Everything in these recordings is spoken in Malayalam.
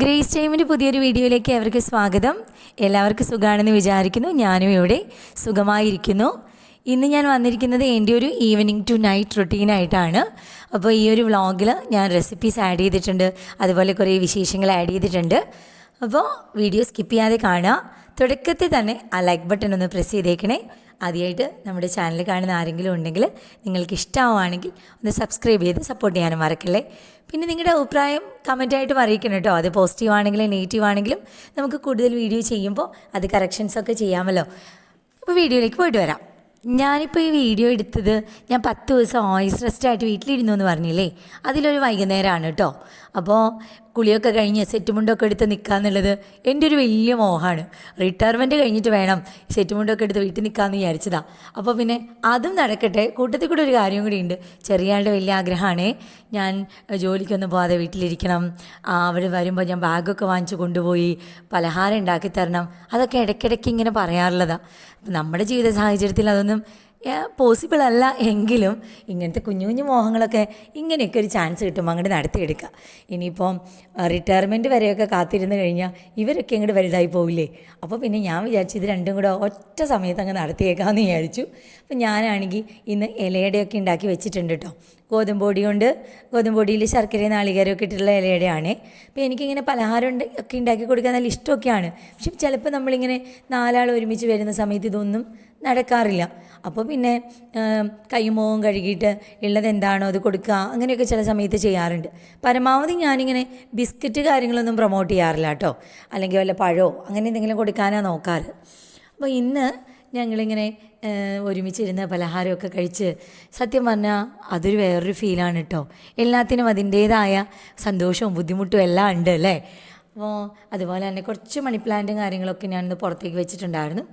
ഗ്രേസ് ടൈമിന്റെ പുതിയൊരു വീഡിയോയിലേക്ക് അവർക്ക് സ്വാഗതം. എല്ലാവർക്കും സുഖമാണെന്ന് വിചാരിക്കുന്നു. ഞാനും ഇവിടെ സുഖമായിരിക്കുന്നു. ഇന്ന് ഞാൻ വന്നിരിക്കുന്നത് എന്റെ ഒരു ഈവനിങ് ടു നൈറ്റ് റുട്ടീനായിട്ടാണ് അപ്പോൾ ഈ ഒരു വ്ളോഗിൽ ഞാൻ റെസിപ്പീസ് ആഡ് ചെയ്തിട്ടുണ്ട്. അതുപോലെ കുറേ വിശേഷങ്ങൾ ആഡ് ചെയ്തിട്ടുണ്ട്. അപ്പോൾ വീഡിയോ സ്കിപ്പ് ചെയ്യാതെ കാണുക. തുടക്കത്തിൽ തന്നെ ആ ലൈക്ക് ബട്ടൺ ഒന്ന് പ്രസ് ചെയ്തേക്കണേ. ആദ്യമായിട്ട് നമ്മുടെ ചാനൽ കാണുന്ന ആരെങ്കിലും ഉണ്ടെങ്കിൽ നിങ്ങൾക്ക് ഇഷ്ടമാവുകയാണെങ്കിൽ ഒന്ന് സബ്സ്ക്രൈബ് ചെയ്ത് സപ്പോർട്ട് ചെയ്യാനും മറക്കല്ലേ. പിന്നെ നിങ്ങളുടെ അഭിപ്രായം കമന്റായിട്ട് അറിയിക്കണം കേട്ടോ. അത് പോസിറ്റീവ് ആണെങ്കിലും നെഗറ്റീവ് ആണെങ്കിലും നമുക്ക് കൂടുതൽ വീഡിയോ ചെയ്യുമ്പോൾ അത് കറക്ഷൻസ് ഒക്കെ ചെയ്യാമല്ലോ. അപ്പോൾ വീഡിയോയിലേക്ക് പോയിട്ട് വരാം. ഞാനിപ്പോൾ ഈ വീഡിയോ എടുത്തത് ഞാൻ പത്ത് ദിവസം ഓയിസ് റെസ്റ്റായിട്ട് വീട്ടിലിരുന്നു എന്ന് പറഞ്ഞില്ലേ? അതിലൊരു വൈകുന്നേരമാണ് കേട്ടോ അപ്പോൾ കുളിയൊക്കെ കഴിഞ്ഞ് സെറ്റ് മുണ്ടൊക്കെ എടുത്ത് നിൽക്കുക എന്നുള്ളത് എന്റെ ഒരു വലിയ മോഹമാണ് റിട്ടയർമെന്റ് കഴിഞ്ഞിട്ട് വേണം സെറ്റ് മുണ്ടൊക്കെ എടുത്ത് വീട്ടിൽ നിൽക്കാമെന്ന് വിചാരിച്ചതാണ് അപ്പോൾ പിന്നെ അതും നടക്കട്ടെ. കൂട്ടത്തിൽ കൂടെ ഒരു കാര്യം കൂടി ഉണ്ട്. ചെറിയാളുടെ വലിയ ആഗ്രഹമാണ്. ഞാൻ ജോലിക്കൊന്നും പോകാതെ വീട്ടിലിരിക്കണം. ആ, അവിടെ വരുമ്പോൾ ഞാൻ ബാഗൊക്കെ വാങ്ങിച്ച് കൊണ്ടുപോയി പലഹാരം ഉണ്ടാക്കി തരണം. അതൊക്കെ ഇടയ്ക്കിടയ്ക്ക് ഇങ്ങനെ പറയാറുള്ളതാണ് നമ്മുടെ ജീവിത സാഹചര്യത്തിൽ അതൊന്നും പോസിബിൾ അല്ല എങ്കിലും ഇങ്ങനത്തെ കുഞ്ഞു കുഞ്ഞു മോഹങ്ങളൊക്കെ ഇങ്ങനെയൊക്കെ ഒരു ചാൻസ് കിട്ടുമ്പോൾ അങ്ങോട്ട് നടത്തിയെടുക്കുക ഇനിയിപ്പം റിട്ടയർമെന്റ് വരെയൊക്കെ കാത്തിരുന്ന് കഴിഞ്ഞാൽ ഇവരൊക്കെ ഇങ്ങോട്ട് വലുതായി പോവില്ലേ? അപ്പോൾ പിന്നെ ഞാൻ വിചാരിച്ചു ഇത് രണ്ടും കൂടെ ഒറ്റ സമയത്ത് അങ്ങ് നടത്തിയേക്കാമെന്ന് വിചാരിച്ചു. അപ്പം ഞാനാണെങ്കിൽ ഇന്ന് ഇലയുടെയൊക്കെ ഉണ്ടാക്കി വെച്ചിട്ടുണ്ട് കേട്ടോ ഗോതമ്പ് പൊടി കൊണ്ട് ഗോതമ്പ് പൊടിയിൽ ശർക്കരയും നാളികേരമൊക്കെ ഇട്ടിട്ടുള്ള ഇലയുടെയാണ്. അപ്പോൾ എനിക്കിങ്ങനെ പലഹാരം ഉണ്ട് ഒക്കെ ഉണ്ടാക്കി കൊടുക്കാൻ നല്ല ഇഷ്ടമൊക്കെയാണ്. പക്ഷെ ചിലപ്പോൾ നമ്മളിങ്ങനെ നാലാൾ ഒരുമിച്ച് വരുന്ന സമയത്ത് ഇതൊന്നും നടക്കാറില്ല. അപ്പോൾ പിന്നെ കൈ മുഖവും കഴുകിയിട്ട് ഉള്ളത് എന്താണോ അത് കൊടുക്കുക അങ്ങനെയൊക്കെ ചില സമയത്ത് ചെയ്യാറുണ്ട്. പരമാവധി ഞാനിങ്ങനെ ബിസ്ക്കറ്റ് കാര്യങ്ങളൊന്നും പ്രൊമോട്ട് ചെയ്യാറില്ല കേട്ടോ അല്ലെങ്കിൽ വല്ല പഴമോ അങ്ങനെ എന്തെങ്കിലും കൊടുക്കാനാണ് നോക്കാറ്. അപ്പോൾ ഇന്ന് ഞങ്ങളിങ്ങനെ ഒരുമിച്ചിരുന്ന് പലഹാരമൊക്കെ കഴിച്ച് സത്യം പറഞ്ഞാൽ അതൊരു വേറൊരു ഫീലാണ് കേട്ടോ എല്ലാത്തിനും അതിന്റേതായ സന്തോഷവും ബുദ്ധിമുട്ടും എല്ലാം ഉണ്ട് അല്ലേ അപ്പോൾ അതുപോലെ തന്നെ കുറച്ച് മണി പ്ലാന്റും കാര്യങ്ങളൊക്കെ ഞാനിന്ന് പുറത്തേക്ക് വെച്ചിട്ടുണ്ടായിരുന്നു.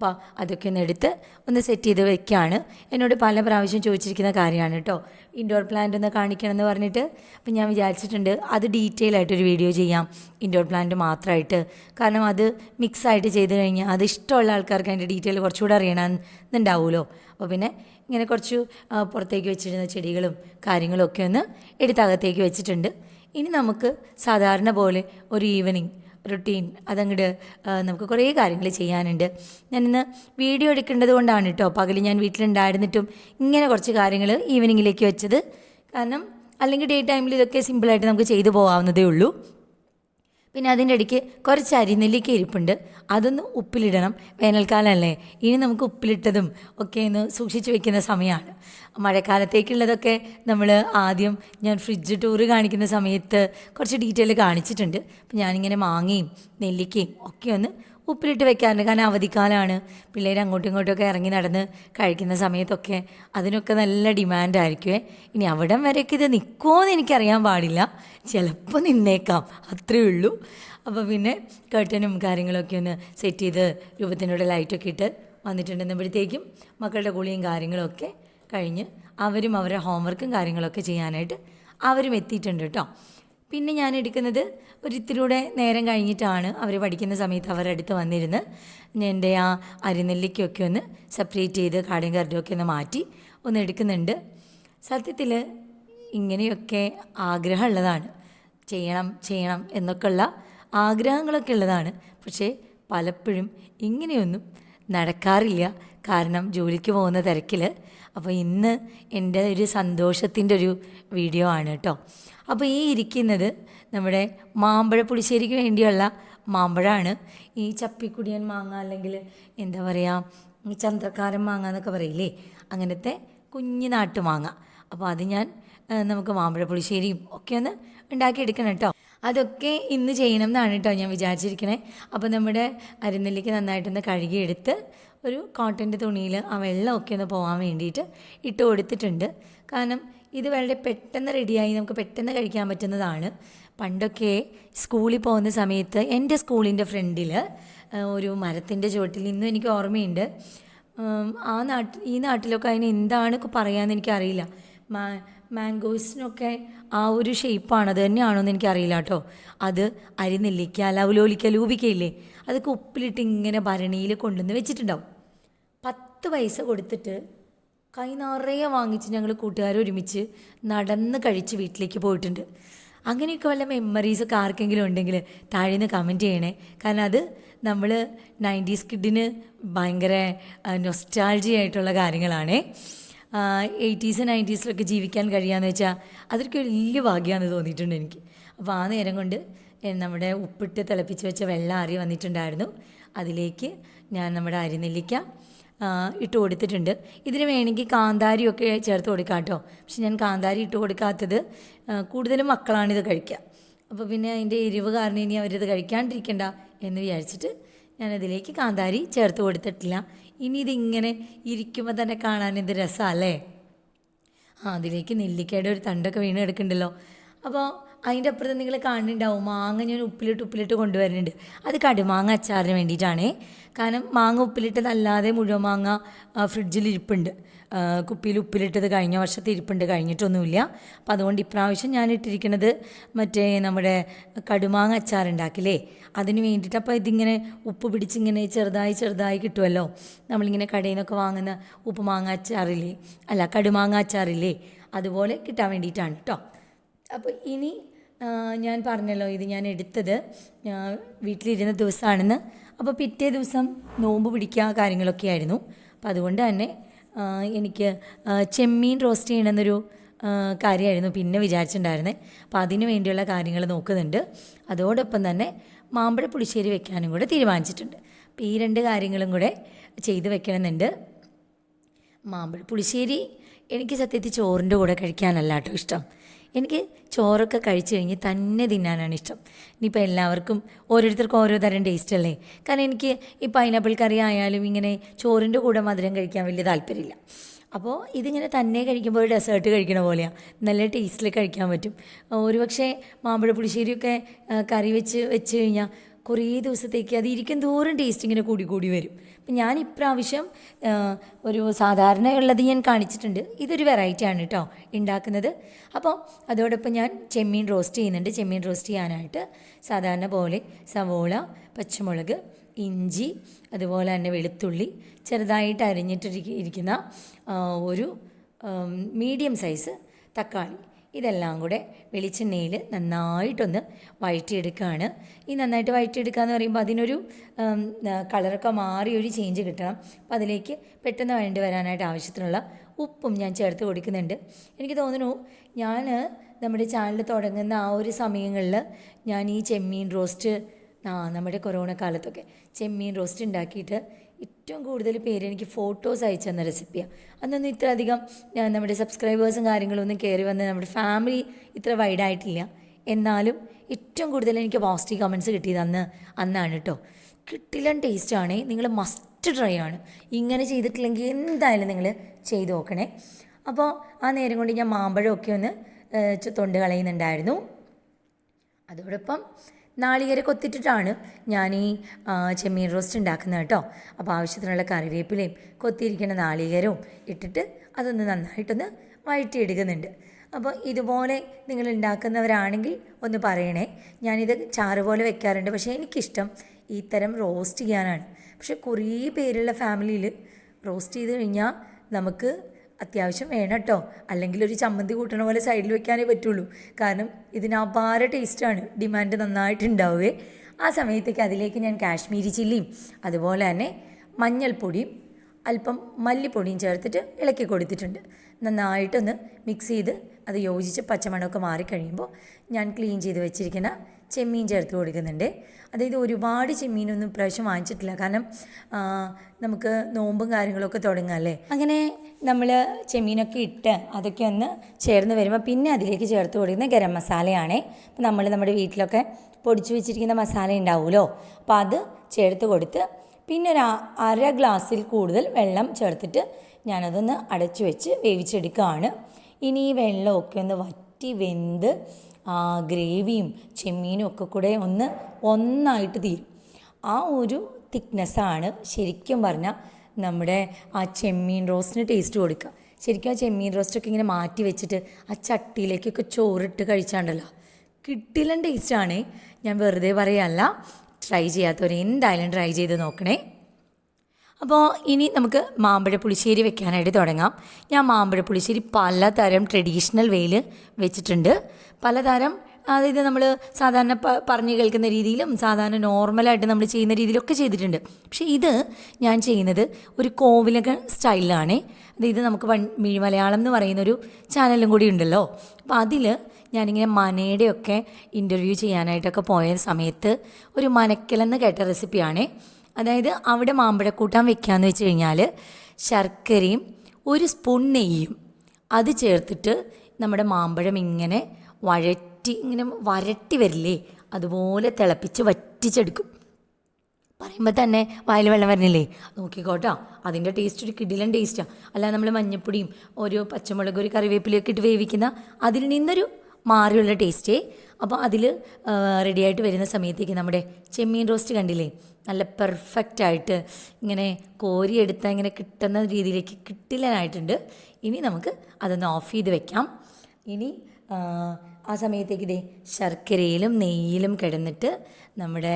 അപ്പോൾ അതൊക്കെ ഒന്ന് എടുത്ത് ഒന്ന് സെറ്റ് ചെയ്ത് വെക്കുകയാണ് എന്നോട് പല പ്രാവശ്യം ചോദിച്ചിരിക്കുന്ന കാര്യമാണ് കേട്ടോ. ഇൻഡോർ പ്ലാന്റ് ഒന്ന് കാണിക്കണം എന്ന് പറഞ്ഞിട്ട് അപ്പം ഞാൻ വിചാരിച്ചിട്ടുണ്ട് അത് ഡീറ്റെയിൽ ആയിട്ടൊരു വീഡിയോ ചെയ്യാം ഇൻഡോർ പ്ലാന്റ് മാത്രമായിട്ട് കാരണം അത് മിക്സ് ആയിട്ട് ചെയ്ത് കഴിഞ്ഞാൽ അത് ഇഷ്ടമുള്ള ആൾക്കാർക്ക് അതിന്റെ ഡീറ്റെയിൽ കുറച്ചുകൂടെ അറിയണമെന്നുണ്ടാവുമല്ലോ. അപ്പോൾ പിന്നെ ഇങ്ങനെ കുറച്ച് പുറത്തേക്ക് വെച്ചിരുന്ന ചെടികളും കാര്യങ്ങളും ഒക്കെ ഒന്ന് എടുത്തകത്തേക്ക് വെച്ചിട്ടുണ്ട്. ഇനി നമുക്ക് സാധാരണ പോലെ ഒരു ഈവനിങ് റുട്ടീൻ അതങ്ങോട്ട് നമുക്ക് കുറേ കാര്യങ്ങൾ ചെയ്യാനുണ്ട്. ഞാനിന്ന് വീഡിയോ എടുക്കേണ്ടത് കൊണ്ടാണ് കേട്ടോ പകൽ ഞാൻ വീട്ടിലുണ്ടായിരുന്നിട്ടും ഇങ്ങനെ കുറച്ച് കാര്യങ്ങൾ ഈവനിങ്ങിലേക്ക് വെച്ചത്. കാരണം അല്ലെങ്കിൽ ഡേ ടൈമിൽ ഇതൊക്കെ സിമ്പിളായിട്ട് നമുക്ക് ചെയ്തു പോകാവുന്നതേ ഉള്ളൂ. പിന്നെ അതിന്റെ ഇടയ്ക്ക് കുറച്ച് അരിനെല്ലിക്ക ഇരിപ്പുണ്ട്. അതൊന്ന് ഉപ്പിലിടണം. വേനൽക്കാലമല്ലേ ഇനി നമുക്ക് ഉപ്പിലിട്ടതും ഒക്കെ ഒന്ന് സൂക്ഷിച്ച് വെക്കുന്ന സമയമാണ്. മഴക്കാലത്തേക്കുള്ളതൊക്കെ നമ്മൾ ആദ്യം ഞാൻ ഫ്രിഡ്ജ് ടൂറ് കാണിക്കുന്ന സമയത്ത് കുറച്ച് ഡീറ്റെയിൽ കാണിച്ചിട്ടുണ്ട്. അപ്പം ഞാനിങ്ങനെ മാങ്ങയും നെല്ലിക്കയും ഒക്കെ ഒന്ന് ഉപ്പിലിട്ട് വെക്കാറുണ്ട് കാരണം അവധിക്കാലമാണ് പിള്ളേർ അങ്ങോട്ടും ഇങ്ങോട്ടുമൊക്കെ ഇറങ്ങി നടന്ന് കഴിക്കുന്ന സമയത്തൊക്കെ അതിനൊക്കെ നല്ല ഡിമാൻഡായിരിക്കുമേ ഇനി അവിടം വരെയൊക്കെ ഇത് നിൽക്കുമോ എന്ന് എനിക്കറിയാൻ പാടില്ല. ചിലപ്പോൾ നിന്നേക്കാം. അത്രയേ ഉള്ളൂ. അപ്പോൾ പിന്നെ കേട്ടനും കാര്യങ്ങളൊക്കെ ഒന്ന് സെറ്റ് ചെയ്ത് രൂപത്തിനോട് ലൈറ്റൊക്കെ ഇട്ട് വന്നിട്ടുണ്ടെന്നപ്പോഴത്തേക്കും മക്കളുടെ കുളിയും കാര്യങ്ങളൊക്കെ കഴിഞ്ഞ് അവരും അവരുടെ ഹോംവർക്കും കാര്യങ്ങളൊക്കെ ചെയ്യാനായിട്ട് അവരും എത്തിയിട്ടുണ്ട് കേട്ടോ പിന്നെ ഞാൻ എടുക്കുന്നത് ഒരു നേരം കഴിഞ്ഞിട്ടാണ് അവർ പഠിക്കുന്ന സമയത്ത് അവരുടെ അടുത്ത് വന്നിരുന്ന് എന്റെ ആ അരിനെല്ലിക്കൊക്കെ ഒന്ന് സെപ്പറേറ്റ് ചെയ്ത് കാടും കരടുമൊക്കെ ഒന്ന് മാറ്റി ഒന്ന് എടുക്കുന്നുണ്ട്. സത്യത്തിൽ ഇങ്ങനെയൊക്കെ ആഗ്രഹമുള്ളതാണ്. ചെയ്യണം ചെയ്യണം എന്നൊക്കെയുള്ള ആഗ്രഹങ്ങളൊക്കെ ഉള്ളതാണ്. പക്ഷേ പലപ്പോഴും ഇങ്ങനെയൊന്നും നടക്കാറില്ല. കാരണം ജോലിക്ക് പോകുന്ന തിരക്കിൽ അപ്പോൾ ഇന്ന് എന്റെ ഒരു സന്തോഷത്തിന്റെ ഒരു വീഡിയോ ആണ് കേട്ടോ. അപ്പോൾ ഈ ഇരിക്കുന്നത് നമ്മുടെ മാമ്പഴ പുളിശ്ശേരിക്ക് വേണ്ടിയുള്ള മാമ്പഴമാണ് ഈ ചപ്പിക്കുടിയൻ മാങ്ങ അല്ലെങ്കിൽ എന്താ പറയുക ചന്ദ്രക്കാരൻ മാങ്ങ എന്നൊക്കെ പറയില്ലേ അങ്ങനത്തെ കുഞ്ഞു നാട്ടു മാങ്ങ. അപ്പോൾ അത് ഞാൻ നമുക്ക് മാമ്പഴ പുളിശ്ശേരിയും ഒക്കെ ഒന്ന് ഉണ്ടാക്കിയെടുക്കണം കേട്ടോ. അതൊക്കെ ഇന്ന് ചെയ്യണം എന്നാണ് കേട്ടോ ഞാൻ വിചാരിച്ചിരിക്കണേ. അപ്പോൾ നമ്മുടെ അരിനെല്ലിക്ക് നന്നായിട്ടൊന്ന് കഴുകിയെടുത്ത് ഒരു കോട്ടന്റെ തുണിയിൽ ആ വെള്ളമൊക്കെ ഒന്ന് പോകാൻ വേണ്ടിയിട്ട് ഇട്ട് കൊടുത്തിട്ടുണ്ട്. കാരണം ഇത് വളരെ പെട്ടെന്ന് റെഡിയായി നമുക്ക് പെട്ടെന്ന് കഴിക്കാൻ പറ്റുന്നതാണ്. പണ്ടൊക്കെ സ്കൂളിൽ പോകുന്ന സമയത്ത് എന്റെ സ്കൂളിന്റെ ഫ്രണ്ടിൽ ഒരു മരത്തിന്റെ ചുവട്ടിൽ ഇന്നും എനിക്ക് ഓർമ്മയുണ്ട്. ആ നാട്ടിൽ ഈ നാട്ടിലൊക്കെ അതിന് എന്താണ് പറയാമെന്ന് എനിക്കറിയില്ല. മാ മാംഗോസിനൊക്കെ ആ ഒരു ഷേപ്പാണ് അത് തന്നെയാണോ എന്ന് എനിക്കറിയില്ല കേട്ടോ. അത് അരിനെല്ലിക്ക ലവലോലിക്ക ലൂപിക്കയില്ലേ അതൊക്കെ ഉപ്പിലിട്ട് ഇങ്ങനെ ഭരണിയിൽ കൊണ്ടുവന്ന് വെച്ചിട്ടുണ്ടാവും. പത്ത് പൈസ കൊടുത്തിട്ട് കൈ നിറയെ വാങ്ങിച്ച് ഞങ്ങൾ കൂട്ടുകാരൊരുമിച്ച് നടന്ന് കഴിച്ച് വീട്ടിലേക്ക് പോയിട്ടുണ്ട്. അങ്ങനെയൊക്കെ വല്ല മെമ്മറീസൊക്കെ ആർക്കെങ്കിലും ഉണ്ടെങ്കിൽ താഴെ നിന്ന് കമന്റ് ചെയ്യണേ. കാരണം അത് നമ്മൾ നയന്റീസ് കിഡിന് ഭയങ്കര നൊസ്റ്റാൾജി ആയിട്ടുള്ള കാര്യങ്ങളാണേ. എയ്റ്റീസ് നയന്റീസിലൊക്കെ ജീവിക്കാൻ കഴിയാന്ന് വെച്ചാൽ അതൊക്കെ വലിയ ഭാഗ്യമാണെന്ന് തോന്നിയിട്ടുണ്ട് എനിക്ക്. അപ്പോൾ ആ നേരം കൊണ്ട് നമ്മുടെ ഉപ്പിട്ട് തിളപ്പിച്ച് വെച്ച വെള്ളം ആറി വന്നിട്ടുണ്ടായിരുന്നു. അതിലേക്ക് ഞാൻ നമ്മുടെ അരിനെല്ലിക്ക ഇട്ട് കൊടുത്തിട്ടുണ്ട്. ഇതിന് വേണമെങ്കിൽ കാന്താരിയൊക്കെ ചേർത്ത് കൊടുക്കാം കേട്ടോ. പക്ഷെ ഞാൻ കാന്താരി ഇട്ട് കൊടുക്കാത്തത് കൂടുതലും മക്കളാണിത് കഴിക്കുക. അപ്പോൾ പിന്നെ അതിന്റെ എരിവ് കാരണം ഇനി അവരിത് കഴിക്കാണ്ടിരിക്കണ്ട എന്ന് വിചാരിച്ചിട്ട് ഞാനതിലേക്ക് കാന്താരി ചേർത്ത് കൊടുത്തിട്ടില്ല. ഇനി ഇതിങ്ങനെ ഇരിക്കുമ്പോൾ തന്നെ കാണാൻ എന്ത് രസമല്ലേ? ആ അതിലേക്ക് നെല്ലിക്കയുടെ ഒരു തണ്ടൊക്കെ വീണ് കിടക്കുന്നുണ്ടല്ലോ. അപ്പോൾ അതിന്റെ അപ്പുറത്ത് നിങ്ങൾ കാണുന്നുണ്ടാവും. മാങ്ങ ഞാൻ ഉപ്പിലിട്ട് ഉപ്പിലിട്ട് കൊണ്ടുവരുന്നുണ്ട്. അത് കടുമാങ്ങ അച്ചാറിന് വേണ്ടിയിട്ടാണേ. കാരണം മാങ്ങ ഉപ്പിലിട്ടതല്ലാതെ മുഴുവൻ മാങ്ങ ഫ്രിഡ്ജിൽ ഇരിപ്പുണ്ട്. കുപ്പിയിൽ ഉപ്പിലിട്ടത് കഴിഞ്ഞ വർഷത്തെ ഇരിപ്പുണ്ട്. കഴിഞ്ഞിട്ടൊന്നുമില്ല. അപ്പോൾ അതുകൊണ്ട് ഇപ്രാവശ്യം ഞാൻ ഇട്ടിരിക്കുന്നത് മറ്റേ നമ്മുടെ കടുമാങ്ങ അച്ചാറുണ്ടാക്കില്ലേ? അതിന് വേണ്ടിയിട്ട് അപ്പോൾ ഇതിങ്ങനെ ഉപ്പ് പിടിച്ചിങ്ങനെ ചെറുതായി ചെറുതായി കിട്ടുമല്ലോ നമ്മളിങ്ങനെ കടയിൽ നിന്നൊക്കെ വാങ്ങുന്ന ഉപ്പ് മാങ്ങ അച്ചാറില്ലേ? അല്ല കടുമാങ്ങ അച്ചാറില്ലേ? അതുപോലെ കിട്ടാൻ വേണ്ടിയിട്ടാണ് കേട്ടോ അപ്പോൾ ഇനി ഞാൻ പറഞ്ഞല്ലോ ഇത് ഞാൻ എടുത്തത്. വീട്ടിലിരുന്ന ദിവസമാണെന്ന് അപ്പോൾ പിറ്റേ ദിവസം നോമ്പ് പിടിക്കുക കാര്യങ്ങളൊക്കെ ആയിരുന്നു. അപ്പോൾ അതുകൊണ്ട് തന്നെ എനിക്ക് ചെമ്മീൻ റോസ്റ്റ് ചെയ്യണമെന്നൊരു കാര്യമായിരുന്നു പിന്നെ വിചാരിച്ചിട്ടുണ്ടായിരുന്നത് അപ്പോൾ അതിനു വേണ്ടിയുള്ള കാര്യങ്ങൾ നോക്കുന്നുണ്ട്. അതോടൊപ്പം തന്നെ മാമ്പഴ പുളിശ്ശേരി വെക്കാനും കൂടെ തീരുമാനിച്ചിട്ടുണ്ട്. അപ്പോൾ ഈ രണ്ട് കാര്യങ്ങളും കൂടെ ചെയ്ത് വെക്കണമെന്നുണ്ട്. മാമ്പഴ പുളിശ്ശേരി എനിക്ക് സത്യത്തിൽ ചോറിന്റെ കൂടെ കഴിക്കാനല്ല കേട്ടോ ഇഷ്ടം. എനിക്ക് ചോറൊക്കെ കഴിച്ചു കഴിഞ്ഞ് തന്നെ തിന്നാനാണ് ഇഷ്ടം. ഇനിയിപ്പോൾ എല്ലാവർക്കും ഓരോരുത്തർക്കും ഓരോ തരം ടേസ്റ്റ് അല്ലേ? കാരണം എനിക്ക് ഈ പൈനാപ്പിൾ കറി ആയാലും ഇങ്ങനെ ചോറിന്റെ കൂടെ മധുരം കഴിക്കാൻ വലിയ താല്പര്യമില്ല. അപ്പോൾ ഇതിങ്ങനെ തന്നെ കഴിക്കുമ്പോൾ ഡെസേർട്ട് കഴിക്കണ പോലെയാണ് നല്ല ടേസ്റ്റിൽ കഴിക്കാൻ പറ്റും. ഒരുപക്ഷെ മാമ്പഴ പുളിശ്ശേരിയൊക്കെ കറി വെച്ച് വെച്ച് കഴിഞ്ഞാൽ കുറേ ദിവസത്തേക്ക് അത് ഇരിക്കും തോറും ടേസ്റ്റ് ഇങ്ങനെ കൂടി കൂടി വരും. അപ്പം ഞാൻ ഇപ്രാവശ്യം ഒരു സാധാരണ ഉള്ളത് ഞാൻ കാണിച്ചിട്ടുണ്ട്. ഇതൊരു വെറൈറ്റി ആണ് കേട്ടോ ഉണ്ടാക്കുന്നത് അപ്പോൾ അതോടൊപ്പം ഞാൻ ചെമ്മീൻ റോസ്റ്റ് ചെയ്യുന്നുണ്ട്. ചെമ്മീൻ റോസ്റ്റ് ചെയ്യാനായിട്ട് സാധാരണ പോലെ സവോള പച്ചമുളക് ഇഞ്ചി അതുപോലെ തന്നെ വെളുത്തുള്ളി ചെറുതായിട്ട് അരിഞ്ഞിട്ടിരിക്കുന്ന ഒരു മീഡിയം സൈസ് തക്കാളി. ഇതെല്ലാം കൂടെ വെളിച്ചെണ്ണയിൽ നന്നായിട്ടൊന്ന് വഴറ്റിയെടുക്കുകയാണ്. ഈ നന്നായിട്ട് വഴറ്റിയെടുക്കുക എന്ന് പറയുമ്പോൾ അതിനൊരു കളറൊക്കെ മാറി ഒരു ചേഞ്ച് കിട്ടണം. അപ്പോൾ അതിലേക്ക് പെട്ടെന്ന് വേണ്ടി വരാനായിട്ട് ആവശ്യത്തിനുള്ള ഉപ്പും ഞാൻ ചേർത്ത് കൊടുക്കുന്നുണ്ട്. എനിക്ക് തോന്നുന്നു ഞാൻ നമ്മുടെ ചാനൽ തുടങ്ങുന്ന ആ ഒരു സമയങ്ങളിൽ ഞാൻ ഈ ചെമ്മീൻ റോസ്റ്റ് ആ നമ്മുടെ കൊറോണ കാലത്തൊക്കെ ചെമ്മീൻ റോസ്റ്റ് ഉണ്ടാക്കിയിട്ട് ഏറ്റവും കൂടുതൽ പേര് എനിക്ക് ഫോട്ടോസ് അയച്ചു തന്ന റെസിപ്പിയാണ് അന്നൊന്നും ഇത്ര അധികം നമ്മുടെ സബ്സ്ക്രൈബേഴ്സും കാര്യങ്ങളൊന്നും കയറി വന്ന് നമ്മുടെ ഫാമിലി ഇത്ര വൈഡായിട്ടില്ല എന്നാലും ഏറ്റവും കൂടുതൽ എനിക്ക് പോസിറ്റീവ് കമൻസ് കിട്ടിയത് അന്ന് അന്നാണ് കേട്ടോ കിട്ടില്ല ടേസ്റ്റാണ് നിങ്ങൾ മസ്റ്റ് ട്രൈ ആണ്. ഇങ്ങനെ ചെയ്തിട്ടില്ലെങ്കിൽ എന്തായാലും നിങ്ങൾ ചെയ്ത് നോക്കണേ. അപ്പോൾ ആ നേരം കൊണ്ട് ഞാൻ മാമ്പഴമൊക്കെ ഒന്ന് തൊണ്ട് കളയുന്നുണ്ടായിരുന്നു. അതോടൊപ്പം നാളികേര കൊത്തിട്ടിട്ടാണ് ഞാൻ ഈ ചെമ്മീൻ റോസ്റ്റ് ഉണ്ടാക്കുന്നത് കേട്ടോ. അപ്പോൾ ആവശ്യത്തിനുള്ള കറിവേപ്പിലയും കൊത്തിയിരിക്കുന്ന നാളികേരവും ഇട്ടിട്ട് അതൊന്ന് നന്നായിട്ടൊന്ന് വഴറ്റിയെടുക്കുന്നുണ്ട്. അപ്പോൾ ഇതുപോലെ നിങ്ങൾ ഉണ്ടാക്കുന്നവരാണെങ്കിൽ ഒന്ന് പറയണേ. ഞാനിത് ചാറ് പോലെ വെക്കാറുണ്ട് പക്ഷേ എനിക്കിഷ്ടം ഈ തരം റോസ്റ്റ് ചെയ്യാനാണ്. പക്ഷെ കുറേ പേരുള്ള ഫാമിലിയിൽ റോസ്റ്റ് ചെയ്ത് കഴിഞ്ഞാൽ നമുക്ക് അത്യാവശ്യം വേണം കേട്ടോ. അല്ലെങ്കിൽ ഒരു ചമ്മന്തി കൂട്ടണ പോലെ സൈഡിൽ വെക്കാനേ പറ്റുള്ളൂ. കാരണം ഇതിന് അപാര ടേസ്റ്റാണ് ഡിമാൻഡ് നന്നായിട്ടുണ്ടാവുകയെ ആ സമയത്തേക്ക് അതിലേക്ക് ഞാൻ കാശ്മീരി ചില്ലിയും അതുപോലെ തന്നെ മഞ്ഞൾപ്പൊടിയും അല്പം മല്ലിപ്പൊടിയും ചേർത്തിട്ട് ഇളക്കി കൊടുത്തിട്ടുണ്ട്. നന്നായിട്ടൊന്ന് മിക്സ് ചെയ്ത് അത് യോജിച്ച് പച്ചമണമൊക്കെ മാറിക്കഴിയുമ്പോൾ ഞാൻ ക്ലീൻ ചെയ്ത് വെച്ചിരിക്കുന്ന ചെമ്മീൻ ചേർത്ത് കൊടുക്കുന്നുണ്ട്. അതായത് ഒരുപാട് ചെമ്മീനൊന്നും ഇപ്രാവശ്യം വാങ്ങിച്ചിട്ടില്ല. കാരണം നമുക്ക് നോമ്പും കാര്യങ്ങളൊക്കെ തുടങ്ങാം അല്ലേ? അങ്ങനെ നമ്മൾ ചെമ്മീനൊക്കെ ഇട്ട് അതൊക്കെ ഒന്ന് ചേർന്ന് വരുമ്പോൾ പിന്നെ അതിലേക്ക് ചേർത്ത് കൊടുക്കുന്ന ഗരം മസാലയാണ്. അപ്പോൾ നമ്മൾ നമ്മുടെ വീട്ടിലൊക്കെ പൊടിച്ചു വെച്ചിരിക്കുന്ന മസാല ഉണ്ടാവുമല്ലോ അപ്പോൾ അത് ചേർത്ത് കൊടുത്ത് പിന്നെ ഒരു അര ഗ്ലാസ്സിൽ കൂടുതൽ വെള്ളം ചേർത്തിട്ട് ഞാനതൊന്ന് അടച്ചു വെച്ച് വേവിച്ചെടുക്കുകയാണ്. ഇനി ഈ വെള്ളമൊക്കെ ഒന്ന് വറ്റി വെന്ത് ഗ്രേവിയും ചെമ്മീനും ഒക്കെ കൂടെ ഒന്ന് ഒന്നായിട്ട് തീരും. ആ ഒരു തിക്നെസ്സാണ് ശരിക്കും പറഞ്ഞാൽ നമ്മുടെ ആ ചെമ്മീൻ റോസ്റ്റിന് ടേസ്റ്റ് കൊടുക്കുക ശരിക്കും ആ ചെമ്മീൻ റോസ്റ്റൊക്കെ ഇങ്ങനെ മാറ്റി വെച്ചിട്ട് ആ ചട്ടിയിലേക്കൊക്കെ ചോറിട്ട് കഴിച്ചാണ്ടല്ലോ. കിട്ടില്ല ടേസ്റ്റാണ് ഞാൻ വെറുതെ പറയല്ല. ട്രൈ ചെയ്യാത്തവർ എന്തായാലും ട്രൈ ചെയ്ത് നോക്കണേ. അപ്പോൾ ഇനി നമുക്ക് മാമ്പഴ പുളിശ്ശേരി വെക്കാനായിട്ട് തുടങ്ങാം. ഞാൻ മാമ്പഴ പുളിശ്ശേരി പലതരം ട്രഡീഷണൽ വേയിൽ വെച്ചിട്ടുണ്ട്. പലതരം അതായത് നമ്മൾ സാധാരണ പറഞ്ഞു കേൾക്കുന്ന രീതിയിലും സാധാരണ നോർമലായിട്ട് നമ്മൾ ചെയ്യുന്ന രീതിയിലൊക്കെ ചെയ്തിട്ടുണ്ട്. പക്ഷേ ഇത് ഞാൻ ചെയ്യുന്നത് ഒരു കോവിലക സ്റ്റൈലിലാണ്. അതായത് നമുക്ക് വൺ മിഴി മലയാളം എന്ന് പറയുന്നൊരു ചാനലും കൂടി ഉണ്ടല്ലോ. അപ്പോൾ അതിൽ ഞാനിങ്ങനെ മനയുടെയൊക്കെ ഇന്റർവ്യൂ ചെയ്യാനായിട്ടൊക്കെ പോയ സമയത്ത് ഒരു മനക്കലെന്ന് കേട്ട റെസിപ്പിയാണ് അതായത് അവിടെ മാമ്പഴക്കൂട്ടാൻ വെക്കാന്ന് വെച്ച് കഴിഞ്ഞാൽ ശർക്കരയും ഒരു സ്പൂൺ നെയ്യും അത് ചേർത്തിട്ട് നമ്മുടെ മാമ്പഴം ഇങ്ങനെ വഴറ്റി ഇങ്ങനെ വരട്ടി വരില്ലേ? അതുപോലെ തിളപ്പിച്ച് വറ്റിച്ചെടുക്കും. പറയുമ്പോൾ തന്നെ വായിൽ വെള്ളം വരണില്ലേ? നോക്കിക്കോട്ടോ. അതിന്റെ ടേസ്റ്റ് ഒരു കിടിലൻ ടേസ്റ്റാണ് അല്ലാതെ നമ്മൾ മഞ്ഞപ്പൊടിയും ഒരു പച്ചമുളക് ഒരു കറിവേപ്പിലൊക്കെ ഇട്ട് വേവിക്കുന്ന അതിൽ നിന്നൊരു മാറിയുള്ള ടേസ്റ്റേ അപ്പോൾ അതിൽ റെഡിയായിട്ട് വരുന്ന സമയത്തേക്ക് നമ്മുടെ ചെമ്മീൻ റോസ്റ്റ് കണ്ടില്ലേ? നല്ല പെർഫെക്റ്റ് ആയിട്ട് ഇങ്ങനെ കോരിയെടുത്താൽ ഇങ്ങനെ കിട്ടുന്ന രീതിയിലേക്ക് കിട്ടില്ലനായിട്ടുണ്ട്. ഇനി നമുക്ക് അതൊന്ന് ഓഫ് ചെയ്ത് വെക്കാം. ഇനി ആ, സമയത്തേക്ക് ഇതേ ശർക്കരയിലും നെയ്യിലും കിടന്നിട്ട് നമ്മുടെ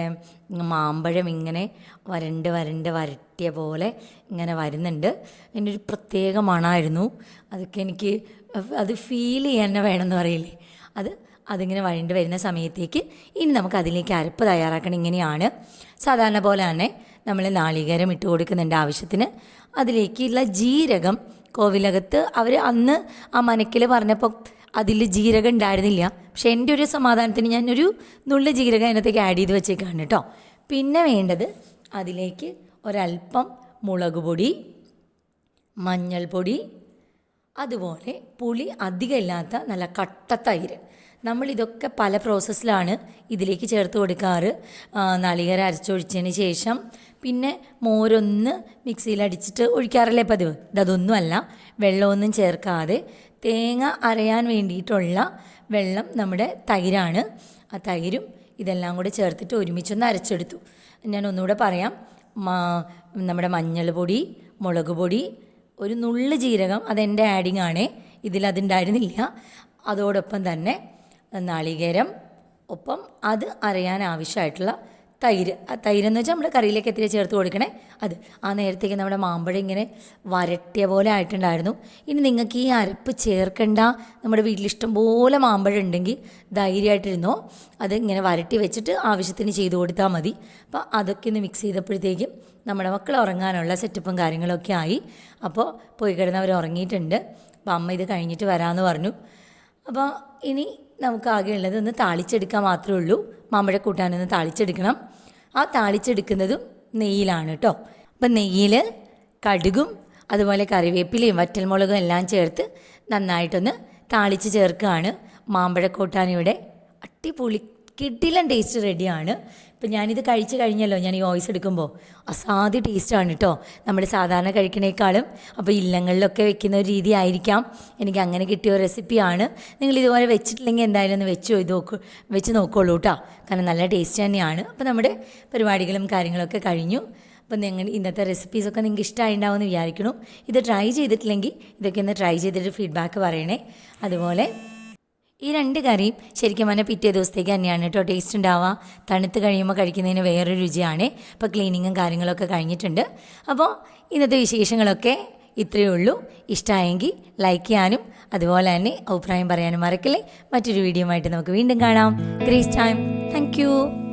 മാമ്പഴം ഇങ്ങനെ വരണ്ട് വരണ്ട് വരട്ടിയ പോലെ ഇങ്ങനെ വരുന്നുണ്ട്. അതിന്റെ ഒരു പ്രത്യേക മണമായിരുന്നു അതൊക്കെ എനിക്ക് അത് ഫീൽ ചെയ്യാൻ തന്നെ വേണമെന്ന് പറയില്ലേ? അത് അതിങ്ങനെ വഴണ്ട് വരുന്ന സമയത്തേക്ക് ഇനി നമുക്ക് അതിലേക്ക് അരപ്പ് തയ്യാറാക്കണം. ഇങ്ങനെയാണ് സാധാരണ പോലെ തന്നെ നമ്മൾ നാളികേരം ഇട്ട് കൊടുക്കുന്നുണ്ട് ആവശ്യത്തിന്. അതിലേക്കുള്ള ജീരകം കോവിലകത്ത് അവർ അന്ന് ആ മനക്കിൽ പറഞ്ഞപ്പോൾ അതിൽ ജീരകം ഉണ്ടായിരുന്നില്ല. പക്ഷെ എന്റെ ഒരു സമാധാനത്തിന് ഞാനൊരു നുള്ളു ജീരകം അതിനകത്തേക്ക് ആഡ് ചെയ്ത് വെച്ചേക്കാണ് കേട്ടോ. പിന്നെ വേണ്ടത് അതിലേക്ക് ഒരല്പം മുളക് പൊടി മഞ്ഞൾപ്പൊടി അതുപോലെ പുളി അധികം ഇല്ലാത്ത നല്ല കട്ട തൈര്. നമ്മൾ ഇതൊക്കെ പല പ്രോസസ്സിലാണ് ഇതിലേക്ക് ചേർത്ത് കൊടുക്കാറ്. നാളികേരം അരച്ചൊഴിച്ചതിന് ശേഷം പിന്നെ മോരൊന്ന് മിക്സിയിൽ അടിച്ചിട്ട് ഒഴിക്കാറല്ലേ പതിവ്? ഇതൊന്നുമല്ല വെള്ളമൊന്നും ചേർക്കാതെ തേങ്ങ അരയാൻ വേണ്ടിയിട്ടുള്ള വെള്ളം നമ്മുടെ തൈരാണ്. ആ തൈരും ഇതെല്ലാം കൂടെ ചേർത്തിട്ട് ഒരുമിച്ചൊന്ന് അരച്ചെടുത്തു. ഞാൻ ഒന്നുകൂടെ പറയാം നമ്മുടെ മഞ്ഞൾ പൊടി മുളക് പൊടി ഒരു നുള്ളു ജീരകം അതെന്റെ ആഡിങ് ആണേ ഇതിലതുണ്ടായിരുന്നില്ല. അതോടൊപ്പം തന്നെ നാളികേരം ഒപ്പം അത് അറിയാൻ ആവശ്യമായിട്ടുള്ള തൈര്. ആ തൈരെന്ന് വെച്ചാൽ നമ്മുടെ കറിയിലേക്ക് എത്തിരി ചേർത്ത് കൊടുക്കണേ. അത്. ആ നേരത്തേക്ക് നമ്മുടെ മാമ്പഴം ഇങ്ങനെ വരട്ടിയ പോലെ ആയിട്ടുണ്ടായിരുന്നു. ഇനി നിങ്ങൾക്ക് ഈ അരപ്പ് ചേർക്കണ്ട. നമ്മുടെ വീട്ടിൽ പോലെ മാമ്പഴം ഉണ്ടെങ്കിൽ ധൈര്യമായിട്ടിരുന്നോ. അത് ഇങ്ങനെ വരട്ടി വെച്ചിട്ട് ആവശ്യത്തിന് ചെയ്ത് കൊടുത്താൽ മതി. അപ്പോൾ അതൊക്കെ ഒന്ന് മിക്സ് ചെയ്തപ്പോഴത്തേക്കും നമ്മുടെ മക്കൾ ഉറങ്ങാനുള്ള സെറ്റപ്പും കാര്യങ്ങളൊക്കെ ആയി. അപ്പോൾ പോയി കിടന്നവർ ഉറങ്ങിയിട്ടുണ്ട്. അപ്പോൾ അമ്മ ഇത് കഴിഞ്ഞിട്ട് വരാമെന്ന് പറഞ്ഞു. അപ്പോൾ ഇനി നമുക്ക് ഉള്ളത് ഒന്ന് താളിച്ചെടുക്കാൻ മാത്രമേ ഉള്ളൂ. മാമ്പഴ കൂട്ടാനൊന്ന് താളിച്ചെടുക്കണം. ആ താളിച്ചെടുക്കുന്നതും നെയ്യിലാണ് കേട്ടോ അപ്പം നെയ്യിൽ കടുകും അതുപോലെ കറിവേപ്പിലയും വറ്റൽമുളകും എല്ലാം ചേർത്ത് നന്നായിട്ടൊന്ന് താളിച്ച് ചേർക്കുകയാണ്. മാമ്പഴക്കൂട്ടാനിവിടെ അട്ടിപൊളി അടിപൊളി കിടിലൻ ടേസ്റ്റ് റെഡിയാണ് ഇപ്പം ഞാനിത് കഴിച്ച് കഴിഞ്ഞല്ലോ ഞാൻ ഈ വോയിസ് എടുക്കുമ്പോൾ അസാധ്യ ടേസ്റ്റാണ് കേട്ടോ നമ്മൾ സാധാരണ കഴിക്കണേക്കാളും. അപ്പോൾ ഇല്ലങ്ങളിലൊക്കെ വെക്കുന്ന ഒരു രീതി ആയിരിക്കാം. എനിക്ക് അങ്ങനെ കിട്ടിയ ഒരു റെസിപ്പിയാണ് നിങ്ങൾ ഇതുപോലെ വെച്ചിട്ടില്ലെങ്കിൽ എന്തായാലും ഒന്ന് വെച്ച് നോക്കൂ വെച്ച് നോക്കുള്ളൂ കേട്ടോ കാരണം നല്ല ടേസ്റ്റ് തന്നെയാണ്. അപ്പോൾ നമ്മുടെ പരിപാടികളും കാര്യങ്ങളൊക്കെ കഴിഞ്ഞു. അപ്പം നിങ്ങൾ ഇന്നത്തെ റെസിപ്പീസൊക്കെ നിങ്ങൾക്ക് ഇഷ്ടമായിട്ടുണ്ടാവുമെന്ന് വിചാരിക്കുന്നു. ഇത് ട്രൈ ചെയ്തിട്ടില്ലെങ്കിൽ ഇതൊക്കെ ഒന്ന് ട്രൈ ചെയ്തിട്ട് ഫീഡ്ബാക്ക് പറയണേ. അതുപോലെ ഈ രണ്ട് കറിയും ശരിക്കും പറഞ്ഞാൽ പിറ്റേ ദിവസത്തേക്ക് തന്നെയാണ് കേട്ടോ ടേസ്റ്റ് ഉണ്ടാവുക. തണുത്ത് കഴിയുമ്പോൾ കഴിക്കുന്നതിന് വേറൊരു രുചിയാണ്. ഇപ്പോൾ ക്ലീനിങ്ങും കാര്യങ്ങളൊക്കെ കഴിഞ്ഞിട്ടുണ്ട്. അപ്പോൾ ഇന്നത്തെ വിശേഷങ്ങളൊക്കെ ഇത്രയേ ഉള്ളൂ. ഇഷ്ടമായെങ്കിൽ ലൈക്ക് ചെയ്യാനും അതുപോലെ തന്നെ അഭിപ്രായം പറയാനും മറക്കില്ലേ. മറ്റൊരു വീഡിയോ ആയിട്ട് നമുക്ക് വീണ്ടും കാണാം. Grace time thank